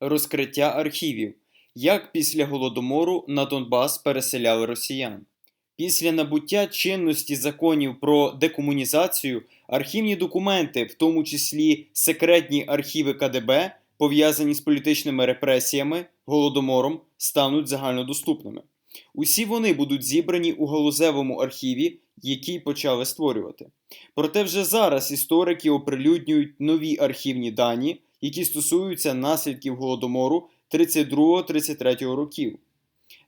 Розкриття архівів. Як після Голодомору на Донбас переселяли росіян. Після набуття чинності законів про декомунізацію архівні документи, в тому числі секретні архіви КДБ, пов'язані з політичними репресіями, голодомором, стануть загальнодоступними. Усі вони будуть зібрані у галузевому архіві, який почали створювати. Проте вже зараз історики оприлюднюють нові архівні дані, які стосуються наслідків голодомору 32-33 років.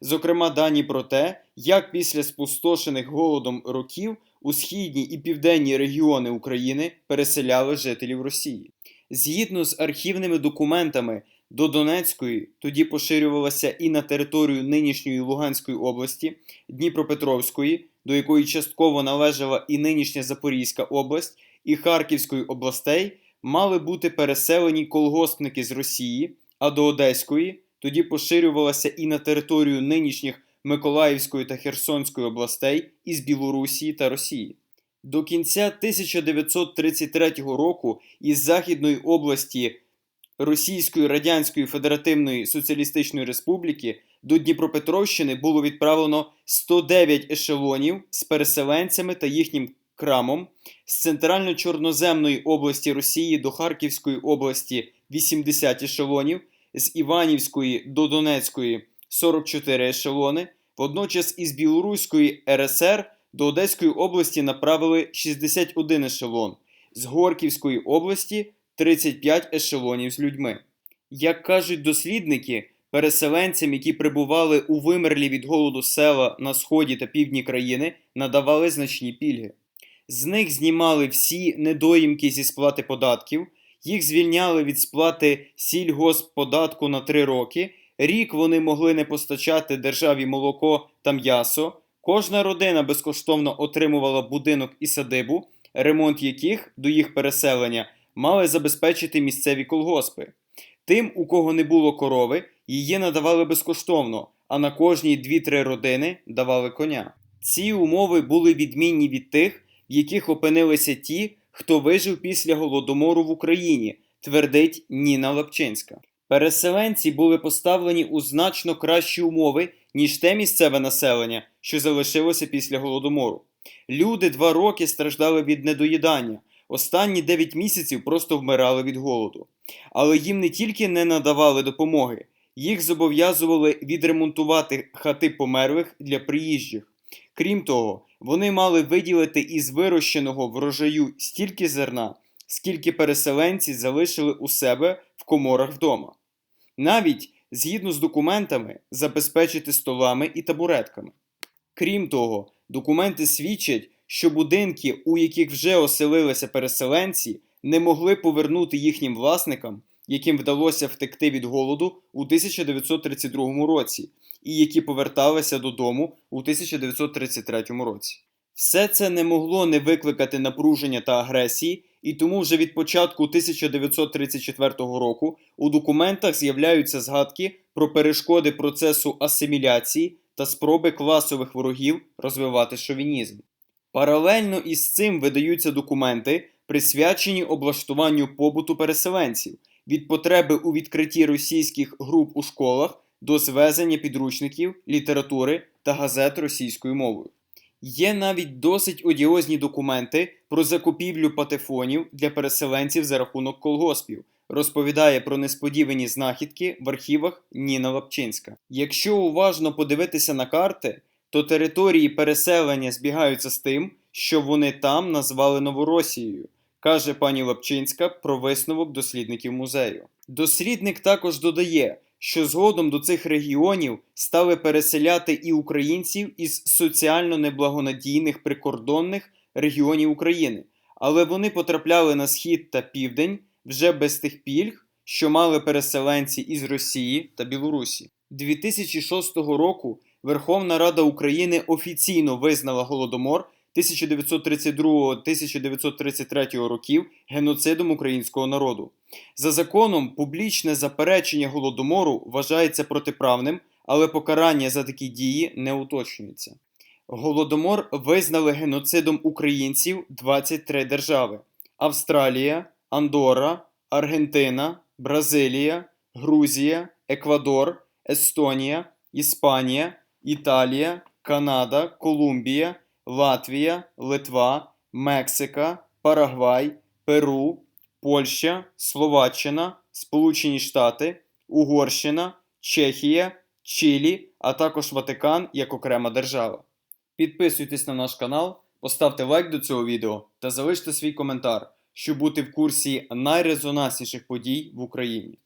Зокрема, дані про те, як після спустошених голодом років у східні і південні регіони України переселяли жителів Росії. Згідно з архівними документами до Донецької, тоді поширювалася і на територію нинішньої Луганської області, Дніпропетровської, до якої частково належала і нинішня Запорізька область, і Харківської областей, мали бути переселені колгоспники з Росії, а до Одеської тоді поширювалася і на територію нинішніх Миколаївської та Херсонської областей із Білорусії та Росії. До кінця 1933 року із Західної області Російської Радянської Федеративної Соціалістичної Республіки до Дніпропетровщини було відправлено 109 ешелонів з переселенцями та їхнім крамом, з Центрально-Чорноземної області Росії до Харківської області 80 ешелонів, з Іванівської до Донецької 44 ешелони. Водночас із Білоруської РСР до Одеської області направили 61 ешелон, з Горківської області 35 ешелонів з людьми. Як кажуть дослідники, переселенцям, які прибували у вимерлі від голоду села на сході та півдні країни, надавали значні пільги. З них знімали всі недоїмки зі сплати податків, їх звільняли від сплати сільгоспподатку на 3 роки. Рік вони могли не постачати державі молоко та м'ясо. Кожна родина безкоштовно отримувала будинок і садибу, ремонт яких до їх переселення мали забезпечити місцеві колгоспи. Тим, у кого не було корови, її надавали безкоштовно, а на кожній 2-3 родини давали коня. Ці умови були відмінні від тих, в яких опинилися ті, хто вижив після голодомору в Україні, твердить Ніна Лапчинська. Переселенці були поставлені у значно кращі умови, ніж те місцеве населення, що залишилося після голодомору. Люди два роки страждали від недоїдання, останні 9 місяців просто вмирали від голоду. Але їм не тільки не надавали допомоги, їх зобов'язували відремонтувати хати померлих для приїжджих. Крім того, вони мали виділити із вирощеного врожаю стільки зерна, скільки переселенці залишили у себе в коморах вдома. Навіть, згідно з документами, забезпечити столами і табуретками. Крім того, документи свідчать, що будинки, у яких вже оселилися переселенці, не могли повернути їхнім власникам, яким вдалося втекти від голоду у 1932 році, і які поверталися додому у 1933 році. Все це не могло не викликати напруження та агресії, і тому вже від початку 1934 року у документах з'являються згадки про перешкоди процесу асиміляції та спроби класових ворогів розвивати шовінізм. Паралельно із цим видаються документи, присвячені облаштуванню побуту переселенців від потреби у відкритті російських груп у школах до звезення підручників, літератури та газет російською мовою. Є навіть досить одіозні документи про закупівлю патефонів для переселенців за рахунок колгоспів, розповідає про несподівані знахідки в архівах Ніна Лапчинська. Якщо уважно подивитися на карти, то території переселення збігаються з тим, що вони там назвали Новоросією, каже пані Лапчинська про висновок дослідників музею. Дослідник також додає, що згодом до цих регіонів стали переселяти і українців із соціально неблагонадійних прикордонних регіонів України, але вони потрапляли на схід та південь вже без тих пільг, що мали переселенці із Росії та Білорусі. 2006 року Верховна Рада України офіційно визнала Голодомор 1932-1933 років геноцидом українського народу. За законом, публічне заперечення голодомору вважається протиправним, але покарання за такі дії не уточнюється. Голодомор визнали геноцидом українців 23 держави: Австралія, Андора, Аргентина, Бразилія, Грузія, Еквадор, Естонія, Іспанія, Італія, Канада, Колумбія, Латвія, Литва, Мексика, Парагвай, Перу, Польща, Словаччина, Сполучені Штати, Угорщина, Чехія, Чилі, а також Ватикан як окрема держава. Підписуйтесь на наш канал, поставте лайк до цього відео та залиште свій коментар, щоб бути в курсі найрезонансніших подій в Україні.